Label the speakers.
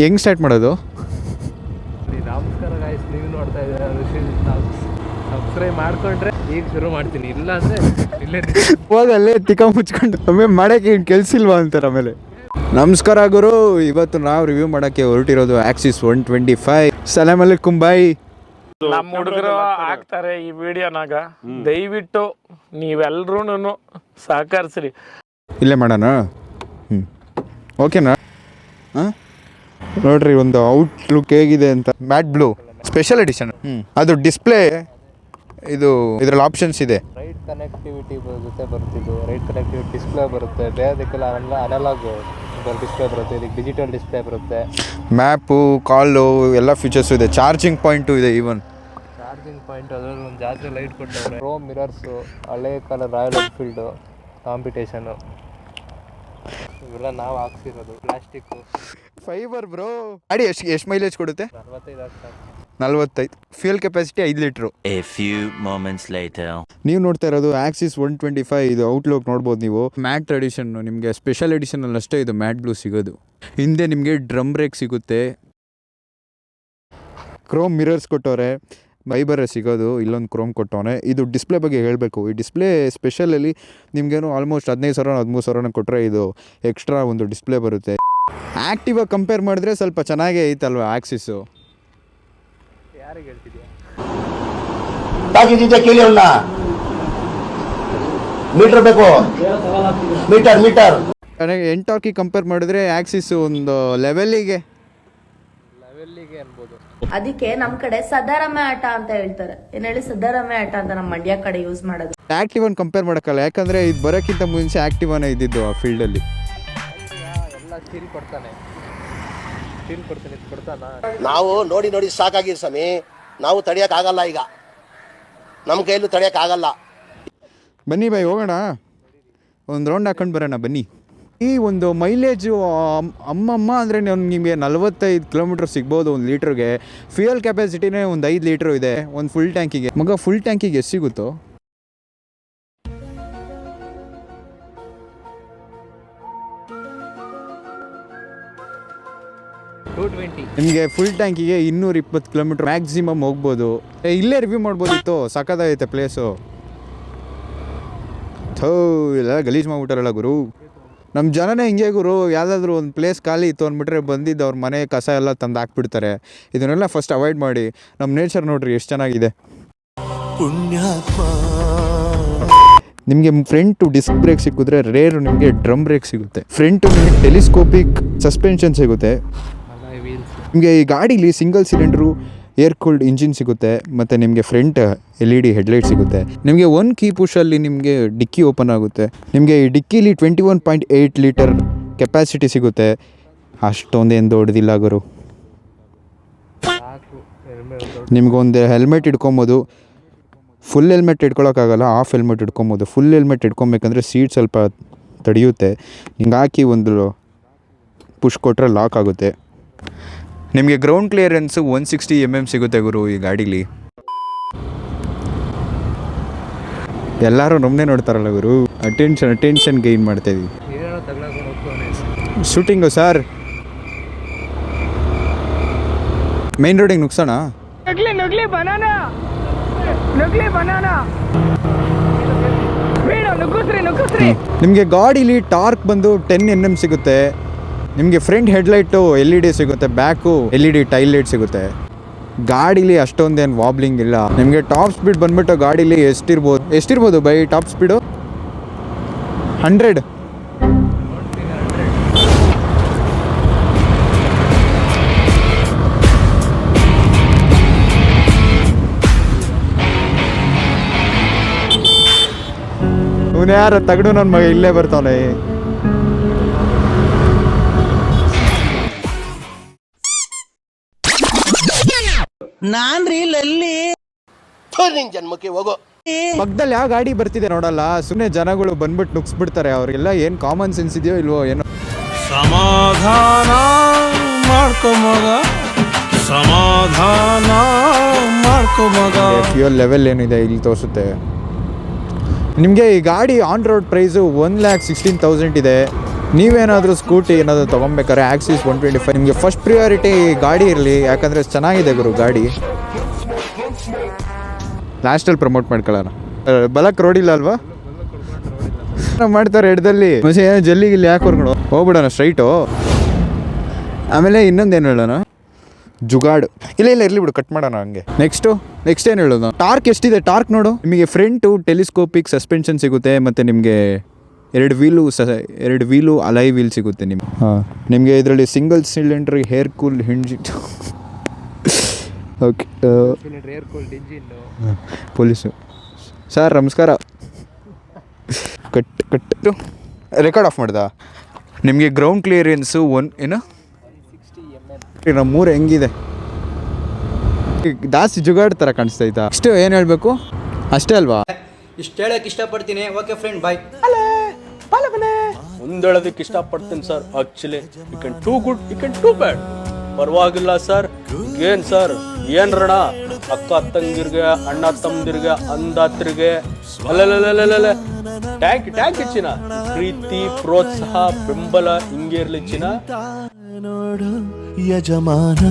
Speaker 1: ಹೆಂಗೆ ಸ್ಟಾರ್ಟ್ ಮಾಡೋದು?
Speaker 2: ನಮಸ್ಕಾರ ಗಾಯ್ಸ್ ನೀವು ನೋಡ್ತಾ ಇದ್ದೀರಾ ಸಬ್ಸ್ಕ್ರೈಬ್ ಮಾಡ್ಕೊಂಡ್ರೆ ಈಗ ಶುರು ಮಾಡ್ತೀನಿ. ಇಲ್ಲ ಅಂದ್ರೆ ಇಲ್ಲೇ
Speaker 1: ಹೋಗಿ ಅಲ್ಲೇ ತಿಕ್ಕ ಮುಚ್ಕೊಂಡು ಆಮೇಲೆ ಮಾಡೋಕ್ಕೆ ಏನು ಕೆಲ್ಸಿಲ್ವಾ ಅಂತಾರೆ ಆಮೇಲೆ. ನಮಸ್ಕಾರ ಗುರು. ಇವತ್ತು ನಾವು ರಿವ್ಯೂ ಮಾಡೋಕ್ಕೆ ಹೊರಟಿರೋದು ಆಕ್ಸಿಸ್ ಒನ್ ಟ್ವೆಂಟಿ ಫೈವ್ ಸಲಾಮ್ ಅಲೈಕುಂ ಬಾಯ್
Speaker 3: ನಮ್ಮ ಹುಡುಗರು ಹಾಕ್ತಾರೆ ಈ ವಿಡಿಯೋನಾಗ ದಯವಿಟ್ಟು ನೀವೆಲ್ರೂ ಸಹಕರಿಸ್ರಿ.
Speaker 1: ಇಲ್ಲೇ ಮಾಡೋಣ? ಹ್ಞೂ ಓಕೆನಾ ಹಾಂ? ನೋಡ್ರಿ ಒಂದು ಔಟ್ ಲುಕ್ ಹೇಗಿದೆ ಅಂತ. ಮ್ಯಾಟ್ ಬ್ಲೂ ಸ್ಪೆಷಲ್ ಎಡಿಷನ್ ಹ್ಞೂ ಅದು ಡಿಸ್ಪ್ಲೇ ಇದು ಇದರಲ್ಲಿ ಆಪ್ಷನ್ಸ್ ಇದೆ.
Speaker 2: ರೈಟ್ ಕನೆಕ್ಟಿವಿಟಿ ಜೊತೆ ಬರ್ತಿದ್ದು ರೈಟ್ ಕನೆಕ್ಟಿವಿಟಿ ಡಿಸ್ಪ್ಲೇ ಬರುತ್ತೆ ಬೇರೆದಕ್ಕೆಲ್ಲ ಅನಲಾಗ್ ಡಿಸ್ಪ್ಲೇ ಬರುತ್ತೆ ಇದಕ್ಕೆ ಡಿಜಿಟಲ್ ಡಿಸ್ಪ್ಲೇ ಬರುತ್ತೆ.
Speaker 1: ಮ್ಯಾಪು ಕಾಲು ಎಲ್ಲ ಫೀಚರ್ಸು ಇದೆ. ಚಾರ್ಜಿಂಗ್ ಪಾಯಿಂಟು ಇದೆ ಈವನ್
Speaker 2: ಚಾರ್ಜಿಂಗ್ ಪಾಯಿಂಟ್ ಅದರಲ್ಲಿ ಒಂದು ಜಾಸ್ತಿ ಲೈಟ್ ಕೊಟ್ಟವ್ರೆ. ರೋ ಮಿರರ್ಸು ಹಳೆ ಕಾಲ ರಾಯಲ್ ಎನ್ಫೀಲ್ಡು ಕಾಂಪಿಟೇಷನು ಇವೆಲ್ಲ ನಾವು ಹಾಕ್ಸಿರೋದು ಪ್ಲಾಸ್ಟಿಕ್
Speaker 1: ಫೈಬರ್ ಬ್ರೋ ಗಾಡಿ ಎಷ್ಟು ಎಷ್ಟು ಮೈಲೇಜ್ ಕೊಡುತ್ತೆ?
Speaker 2: ನಲ್ವತ್ತೈದು ಆಗ್ತದೆ
Speaker 1: ನಲ್ವತ್ತೈದು. ಫ್ಯೂಲ್ ಕೆಪಾಸಿಟಿ ಐದು litre
Speaker 4: a few moments later.
Speaker 1: ನೀವು ನೋಡ್ತಾ ಇರೋದು ಆಕ್ಸಿಸ್ ಒನ್ ಟ್ವೆಂಟಿ ಫೈವ್ ಇದು ಔಟ್ಲುಕ್ ನೋಡ್ಬೋದು ನೀವು. ಮ್ಯಾಟ್ ಎಡಿಷನ್ ನಿಮಗೆ ಸ್ಪೆಷಲ್ ಎಡಿಷನಲ್ಲಿ ಅಷ್ಟೇ ಇದು ಮ್ಯಾಟ್ ಬ್ಲೂ ಸಿಗೋದು. ಹಿಂದೆ ನಿಮಗೆ ಡ್ರಮ್ ಬ್ರೇಕ್ ಸಿಗುತ್ತೆ. ಕ್ರೋಮ್ ಮಿರರ್ಸ್ ಕೊಟ್ಟವ್ರೆ. ಫೈಬರೇ ಸಿಗೋದು ಇಲ್ಲೊಂದು ಕ್ರೋಮ್ ಕೊಟ್ಟವನೆ. ಇದು ಡಿಸ್ಪ್ಲೇ ಬಗ್ಗೆ ಹೇಳಬೇಕು. ಈ ಡಿಸ್ಪ್ಲೇ ಸ್ಪೆಷಲಲ್ಲಿ ನಿಮಗೇನು ಆಲ್ಮೋಸ್ಟ್ ಹದಿನೈದು ಸಾವಿರ ಹದಿಮೂರು ಸಾವಿರನ ಕೊಟ್ಟರೆ ಇದು ಎಕ್ಸ್ಟ್ರಾ ಒಂದು ಡಿಸ್ಪ್ಲೇ ಬರುತ್ತೆ. ಆ್ಯಕ್ಟಿವಾಗ ಕಂಪೇರ್ ಮಾಡಿದ್ರೆ ಸ್ವಲ್ಪ ಚೆನ್ನಾಗೇ ಐತಲ್ವ ಆಕ್ಸಿಸ್ಸು
Speaker 2: ಯಾರಿಗೆ ಹೇಳ್ತಿದ್ಯಾ?
Speaker 5: ಕೇಳಿ ಮೀಟರ್ ಬೇಕು. ಮೀಟರ್ ಮೀಟರ್
Speaker 1: ಎಂಟಾಕಿ ಕಂಪೇರ್ ಮಾಡಿದ್ರೆ ಆಕ್ಸಿಸ್ ಒಂದು ಲೆವೆಲ್ಲಿಗೆ
Speaker 6: ಅದಕ್ಕೆ ನಮ್ ಕಡೆ ಸದಾರಮೆ ಆಟ ಅಂತ ಹೇಳ್ತಾರೆ. ಏನ್ ಹೇಳಿ ಸದಾರಮೆ ಆಟ ಅಂತ ನಮ್ಮ ಮಂಡ್ಯ ಕಡೆ ಯೂಸ್ ಮಾಡೋದು.
Speaker 1: ಆಕ್ಟಿವ್ ಅನ್ನು ಕಂಪೇರ್ ಮಾಡಕ್ಕಲ್ಲ ಯಾಕಂದ್ರೆ ಇದು ಬರೋಕ್ಕಿಂತ ಮುಂಚೆ ಆಕ್ಟಿವನೇ ಇದ್ದಿದ್ದು ಆ ಫೀಲ್ಡಲ್ಲಿ
Speaker 2: ಎಲ್ಲ ಸ್ಟೀಲ್ ಕೊಡ್ತಾನೆ. ಕೊಡ್ತಾನೆ ಇದು ಕೊಡ್ತಾನ?
Speaker 5: ನಾವು ನೋಡಿ ನೋಡಿ ಸಾಕಾಗಿದೆ ಸ್ವಾಮಿ. ನಾವು ತಡಿಯಕ್ ಆಗಲ್ಲ ಈಗ. ನಮ್ಮ ಕೈಯಲ್ಲೂ ತಡಿಯಕ್ ಆಗಲ್ಲ.
Speaker 1: ಬನ್ನಿ ಬಾಯ್ ಹೋಗೋಣ. ಒಂದು ರೌಂಡ್ ಹಾಕೊಂಡು ಬರೋಣ ಬನ್ನಿ. ಈ ಒಂದು ಮೈಲೇಜು ಅಮ್ಮಮ್ಮ ಅಂದರೆ ನಿಮಗೆ ನಲವತ್ತೈದು ಕಿಲೋಮೀಟ್ರ್ ಸಿಗ್ಬೋದು ಒಂದು ಲೀಟ್ರಿಗೆ. ಫ್ಯೂಯಲ್ ಕೆಪಾಸಿಟಿನೇ ಒಂದು ಐದು ಲೀಟ್ರು ಇದೆ, ಒಂದು ಫುಲ್ ಟ್ಯಾಂಕಿಗೆ ಮಗ ಫುಲ್ ಟ್ಯಾಂಕಿಗೆ ಎಷ್ಟು ಸಿಗುತ್ತೋ? ನಿಮಗೆ ಫುಲ್ ಟ್ಯಾಂಕಿಗೆ ಇನ್ನೂರ ಇಪ್ಪತ್ತು ಕಿಲೋಮೀಟ್ರ್ ಮ್ಯಾಕ್ಸಿಮಮ್ ಹೋಗ್ಬೋದು. ಇಲ್ಲೇ ರಿವ್ಯೂ ಮಾಡ್ಬೋದಿತ್ತು ಸಖತ್ತಾಗೈತೆ ಪ್ಲೇಸು ಥೋ ಇಲ್ಲ ಗಲೀಜು ಮಾಡ್ಬಿಟ್ಟಾರಲ್ಲ ಗುರು. ನಮ್ಮ ಜನನೇ ಹಿಂಗೆ ಗುರು ಯಾವುದಾದ್ರೂ ಒಂದು ಪ್ಲೇಸ್ ಖಾಲಿ ಇತ್ತು ಅಂದ್ಬಿಟ್ರೆ ಬಂದಿದ್ದು ಅವ್ರ ಮನೆ ಕಸ ಎಲ್ಲ ತಂದು ಹಾಕ್ಬಿಡ್ತಾರೆ. ಇದನ್ನೆಲ್ಲ ಫಸ್ಟ್ ಅವಾಯ್ಡ್ ಮಾಡಿ. ನಮ್ಮ ನೇಚರ್ ನೋಡ್ರಿ ಎಷ್ಟು ಚೆನ್ನಾಗಿದೆ. ನಿಮಗೆ ಫ್ರಂಟು ಡಿಸ್ಕ್ ಬ್ರೇಕ್ ಸಿಕ್ಕಿದ್ರೆ ರೇರು ನಿಮಗೆ ಡ್ರಮ್ ಬ್ರೇಕ್ ಸಿಗುತ್ತೆ. ಫ್ರಂಟು ನಿಮಗೆ ಟೆಲಿಸ್ಕೋಪಿಕ್ ಸಸ್ಪೆನ್ಷನ್ ಸಿಗುತ್ತೆ. ನಿಮಗೆ ಈ ಗಾಡೀಲಿ single cylinder air cooled engine ಸಿಗುತ್ತೆ ಮತ್ತು ನಿಮಗೆ front L E D headlight ಸಿಗುತ್ತೆ. ನಿಮಗೆ ಒನ್ ಕೀ ಪುಷಲ್ಲಿ ನಿಮಗೆ ಡಿಕ್ಕಿ ಓಪನ್ ಆಗುತ್ತೆ. ನಿಮಗೆ ಈ ಡಿಕ್ಕಿಲಿ twenty one point eight litre capacity ಸಿಗುತ್ತೆ ಅಷ್ಟೊಂದೇನು ದೊಡ್ಡದಿಲ್ಲ ಗುರು.
Speaker 2: ನಿಮಗೊಂದು ಹೆಲ್ಮೆಟ್
Speaker 1: ನಿಮ್ಗೊಂದು ಹೆಲ್ಮೆಟ್ ಇಟ್ಕೊಬೋದು. ಫುಲ್ ಹೆಲ್ಮೆಟ್ ಇಟ್ಕೊಳೋಕ್ಕಾಗಲ್ಲ ಹಾಫ್ ಹೆಲ್ಮೆಟ್ ಇಟ್ಕೊಬೋದು. ಫುಲ್ ಹೆಲ್ಮೆಟ್ ಇಟ್ಕೊಬೇಕಂದ್ರೆ ಸೀಟ್ ಸ್ವಲ್ಪ ತಡೆಯುತ್ತೆ. ಹಿಂಗೆ ಹಾಕಿ ಒಂದು ಪುಷ್ ಕೊಟ್ಟರೆ ಲಾಕ್ ಆಗುತ್ತೆ. ನಿಮಗೆ ground clearance one sixty M M ಸಿಗುತ್ತೆ ಗುರು ಈ ಗಾಡೀಲಿ. ಎಲ್ಲರೂ ನಮ್ಮನೆ ನೋಡ್ತಾರಲ್ಲ ಗುರು. ಅಟೆನ್ಷನ್ ಅಟೆನ್ಷನ್ ಗೈನ್ ಮಾಡ್ತಾ ಇದೀವಿ.
Speaker 2: ಹೋಗ್ತಾನೆ
Speaker 1: ಶೂಟಿಂಗು ಸರ್ ಮೇನ್ ರೋಡಿಗೆ ನುಗ್ಸೋಣ? ನಿಮಗೆ ಗಾಡೀಲಿ ಟಾರ್ಕ್ ಬಂದು ಟೆನ್ ಎನ್ ಎಂ ಸಿಗುತ್ತೆ. ನಿಮಗೆ front headlight L E D ಸಿಗುತ್ತೆ back L E D tail light ಸಿಗುತ್ತೆ. ಗಾಡೀಲಿ ಅಷ್ಟೊಂದೇನು ವಾಬ್ಲಿಂಗ್ ಇಲ್ಲ. ನಿಮಗೆ ಟಾಪ್ ಸ್ಪೀಡ್ ಬಂದ್ಬಿಟ್ಟು ಗಾಡೀಲಿ ಎಷ್ಟಿರ್ಬೋದು? ಎಷ್ಟಿರ್ಬೋದು ಬೈ ಟಾಪ್ ಸ್ಪೀಡು ಹಂಡ್ರೆಡ್ ಇವನು ಯಾರು ತಗಡು ನನ್ನ ಮಗ ಇಲ್ಲೇ ಬರ್ತಾನೆ
Speaker 5: ಲಲ್ಲಿ ನಿನ್ ಜನ್ಮಕ್ಕೆ ಹೋಗೋ.
Speaker 1: ಪಕ್ಕದಲ್ಲಿ ಯಾವ ಗಾಡಿ ಬರ್ತಿದೆ ನೋಡಲ್ಲ ಸುಮ್ಮನೆ ಜನಗಳು ಬಂದ್ಬಿಟ್ಟು ನುಗ್ಸ್ಬಿಡ್ತಾರೆ ಅವ್ರಿಗೆಲ್ಲ ಏನು ಕಾಮನ್ ಸೆನ್ಸ್ ಇದೆಯೋ ಇಲ್ವೋ ಏನೋ.
Speaker 7: ಸಮಾಧಾನ ಮಾಡ್ಕೊ ಮಗ ಸಮಾಧಾನ ಮಾಡ್ಕೊ ಮಗ.
Speaker 1: ಫ್ಯೂಯಲ್ ಲೆವೆಲ್ ಏನಿದೆ ಇಲ್ಲಿ ತೋರಿಸುತ್ತೆ. ನಿಮಗೆ ಈ ಗಾಡಿ on road price one lakh sixteen thousand ಇದೆ. ನೀವೇನಾದರೂ ಸ್ಕೂಟಿ ಏನಾದರೂ ತೊಗೊಬೇಕಾದ್ರೆ ಆಕ್ಸಿಸ್ ಒನ್ ಟ್ವೆಂಟಿ ಫೈವ್ ನಿಮಗೆ ಫಸ್ಟ್ ಪ್ರಿಯಾರಿಟಿ ಗಾಡಿ ಇರಲಿ, ಯಾಕಂದರೆ ಚೆನ್ನಾಗಿದೆ ಗುರು ಗಾಡಿ. ಲಾಸ್ಟಲ್ಲಿ ಪ್ರಮೋಟ್ ಮಾಡ್ಕೊಳ್ಳೋಣ. ಬಲಕ್ ರೋಡ್ ಇಲ್ಲ ಅಲ್ವಾ? ಮಾಡ್ತಾರೆ ಎಡ್ದಲ್ಲಿ. ಮಸೆ ಜಲ್ಲಿ ಇಲ್ಲಿ ಯಾಕೆ ಹೊರ್ಕೊಂಡು ಹೋಗ್ಬಿಡೋಣ ಸ್ಟ್ರೈಟು ಆಮೇಲೆ ಇನ್ನೊಂದೇನು ಹೇಳೋಣ? ಜುಗಾಡ್. ಇಲ್ಲ ಇಲ್ಲ, ಇರಲಿ ಬಿಡು ಕಟ್ ಮಾಡೋಣ ಹಂಗೆ. ನೆಕ್ಸ್ಟು ನೆಕ್ಸ್ಟ್ ಏನು ಹೇಳೋದು? ಟಾರ್ಕ್ ಎಷ್ಟಿದೆ? ಟಾರ್ಕ್ ನೋಡು. ನಿಮಗೆ ಫ್ರಂಟು ಟೆಲಿಸ್ಕೋಪಿಕ್ ಸಸ್ಪೆನ್ಷನ್ ಸಿಗುತ್ತೆ, ಮತ್ತು ನಿಮಗೆ ಎರಡು ವೀಲು ಸ ಎರಡು ವೀಲು ಅಲೈ ವೀಲ್ ಸಿಗುತ್ತೆ ನಿಮ್ಗೆ. ಹಾಂ. ನಿಮಗೆ ಇದರಲ್ಲಿ single cylinder air cool engine okay police. Sir ನಮಸ್ಕಾರ. ಕಟ್ ಕಟ್ಟು ರೆಕಾರ್ಡ್ ಆಫ್ ಮಾಡ್ದ? ನಿಮಗೆ ಗ್ರೌಂಡ್ ಕ್ಲಿಯರೆನ್ಸು ಒನ್ ಏನು? ನಮ್ಮೂರು ಹೆಂಗಿದೆ? ಜಾಸ್ತಿ ಜುಗಾಡ್ ಥರ ಕಾಣಿಸ್ತೈತಾ ಇಷ್ಟು ಏನು ಹೇಳಬೇಕು? ಅಷ್ಟೇ ಅಲ್ವಾ?
Speaker 8: ಇಷ್ಟು ಹೇಳೋಕೆ ಇಷ್ಟಪಡ್ತೀನಿ. ಓಕೆ ಫ್ರೆಂಡ್ ಬಾಯ್
Speaker 9: ಮುಂದೇಳೋದಕ್ಕೆ ಇಷ್ಟಪಡ್ತೀನಿ sir. Actually you can do good you can do bad ಪರವಾಗಿಲ್ಲ ಸರ್. ಏನ್ ಸರ್? ಏನ್ ರಣ? ಅಕ್ಕ ತಂಗಿರ್ಗೆ, ಅಣ್ಣ ತಮ್ಮದಿರ್ಗೆ, ಅಂದಾತ್ರಿಗೆ. ಟ್ಯಾಂಕ್ ಟ್ಯಾಂಕ್ ಚಿನ್ನ. ಪ್ರೀತಿ, ಪ್ರೋತ್ಸಾಹ, ಬೆಂಬಲ, ಹಿಂಗೆ ಇರ್ಲಿ ಚಿನ್ನ.
Speaker 7: ನೋಡು, ಯಜಮಾನ.